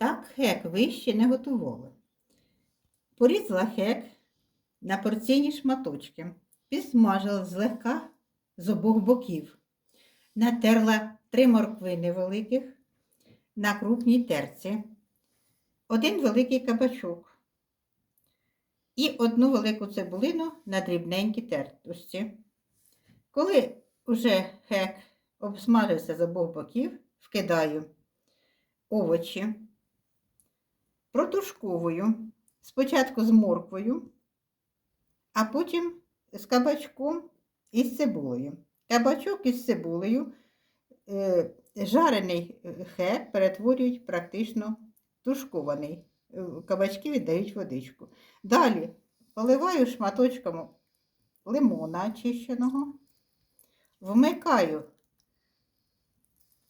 Так хек ви ще не готували. Порізала хек на порційні шматочки, підсмажила злегка з обох боків, натерла три моркви невеликих на крупній терці, один великий кабачок і одну велику цибулину на дрібненькій тертості. Коли вже хек обсмажився з обох боків, вкидаю овочі, протушковую спочатку з морквою, а потім з кабачком і з цибулею. Кабачок із цибулею, е, жарений хек перетворюють практично тушкований. Е, Кабачки віддають водичку. Далі поливаю шматочком лимона очищеного, вмикаю,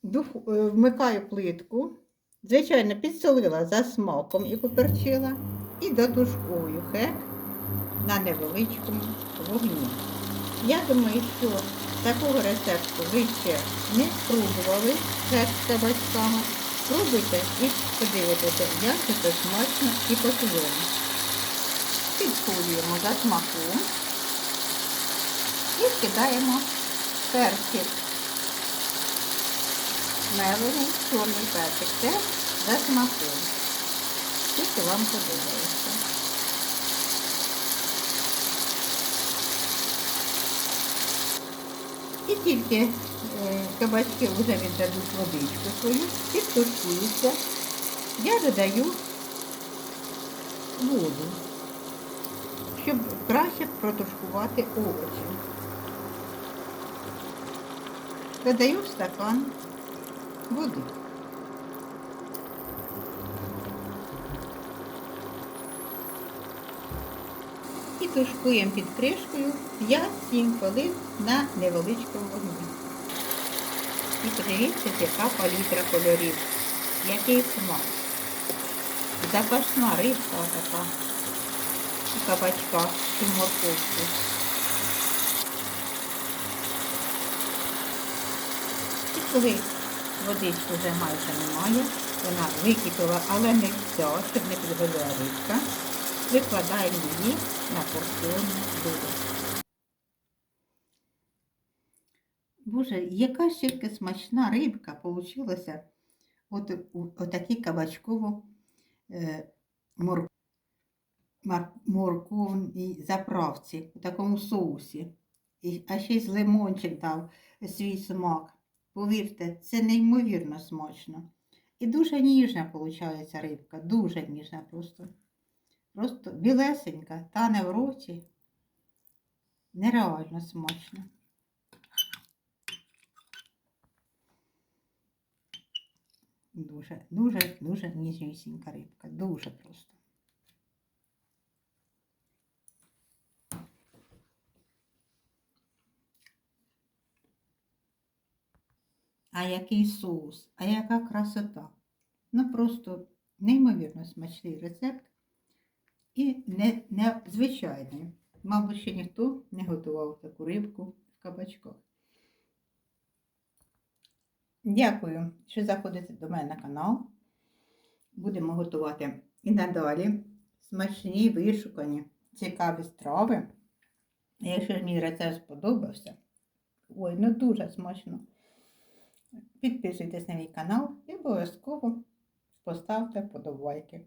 е, вмикаю плитку, звичайно, підсолила за смаком і поперчила, і дотушковую хек на невеличкому вогні. Я думаю, що такого рецепту ви ще не спробували хек з кабачками. Спробуйте і подивитеся, як це смачно і по-своєму. Підсолюємо за смаком і скидаємо перчик. Мелений чорний перчик. За смаком. Скільки вам подобається. І тільки е, кабачки вже віддадуть водичку свою, підтушуються, я додаю воду, щоб краще протушкувати овочі. Додаю в стакан води. І тушкуємо під кришкою 5-7 хвилин на невеличкому вогні. І подивіться, яка палітра кольорів, який смак. Запашна рибка така у кабачках і в морковці. І коли водички вже майже немає, вона википіла, але не вся, щоб не підгоріла рибка, викладаємо її на порціонне блюдо. Боже, яка ще смачна рибка получилася от отакій кабачково е, мор, мар, морковній заправці, у такому соусі. І, а ще й з лимончик дав свій смак. Повірте, це неймовірно смачно. І дуже ніжна виходить рибка, дуже ніжна просто. Просто білесенька, тане в роті. Нереально смачно. Дуже, дуже, дуже ніжнісінька рибка. Дуже просто. А який соус, а яка красота. Ну просто неймовірно смачний рецепт і не, незвичайний. Мабуть, ще ніхто не готував таку рибку в кабачках. Дякую, що заходите до мене на канал. Будемо готувати і надалі смачні, вишукані, цікаві страви. Якщо ж мій рецепт сподобався, ой, ну дуже смачно. Підписуйтесь на мій канал і обов'язково поставте вподобайки.